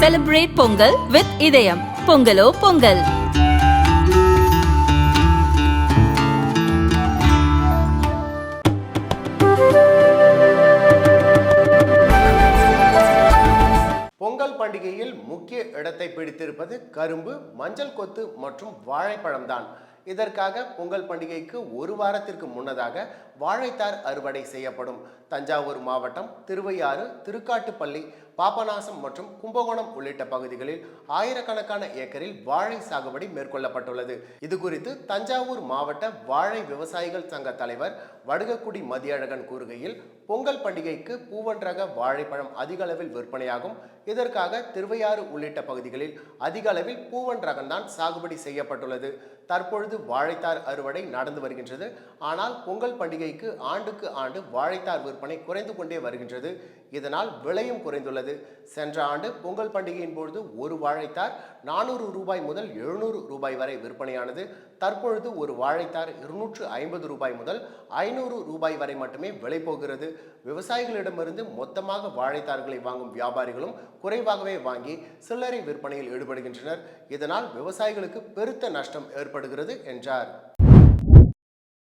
Celebrate Pongal with இதயம் பொங்கலோ பொங்கல் பொங்கல் பண்டிகையில் முக்கிய இடத்தை பிடித்திருப்பது கரும்பு மஞ்சள் கொத்து மற்றும் வாழைப்பழம்தான். இதற்காக பொங்கல் பண்டிகைக்கு ஒரு வாரத்திற்கு முன்னதாக வாழைத்தார் அறுவடை செய்யப்படும். தஞ்சாவூர் மாவட்டம் திருவையாறு திருக்காட்டுப்பள்ளி பாபநாசம் மற்றும் கும்பகோணம் உள்ளிட்ட பகுதிகளில் ஆயிரக்கணக்கான ஏக்கரில் வாழை சாகுபடி மேற்கொள்ளப்பட்டுள்ளது. இது குறித்து தஞ்சாவூர் மாவட்ட வாழை விவசாயிகள் சங்க தலைவர் வடுகக்குடி மதியழகன் கூறுகையில் பொங்கல் பண்டிகைக்கு பூவன் ரக வாழைப்பழம் அதிக அளவில் விற்பனையாகும். இதற்காக திருவையாறு உள்ளிட்ட பகுதிகளில் அதிக அளவில் பூவன் ரகம்தான் சாகுபடி செய்யப்பட்டுள்ளது. தற்பொழுது வாழைத்தார் அறுவடை நடந்து வருகின்றது. ஆனால் பொங்கல் பண்டிகைக்கு ஆண்டுக்கு ஆண்டு வாழைத்தார் விற்பனை குறைந்து கொண்டே வருகின்றது. இதனால் விலையும் குறைந்துள்ளது. சென்ற ஆண்டு பொங்கல் பண்டிகையின் பொழுது ஒரு வாழைத்தார் நானூறு ரூபாய் முதல் எழுநூறு ரூபாய் வரை விற்பனையானது. தற்பொழுது ஒரு வாழைத்தார் இருநூற்று ஐம்பது ரூபாய் முதல் ஐநூறு ரூபாய் வரை மட்டுமே விலை போகிறது. விவசாயிகளிடமிருந்து மொத்தமாக வாழைத்தார்களை வாங்கும் வியாபாரிகளும் குறைவாகவே வாங்கி சில்லறை விற்பனையில் ஈடுபடுகின்றனர். இதனால் விவசாயிகளுக்கு பெருத்த நஷ்டம் ஏற்படுகிறது என்றார்.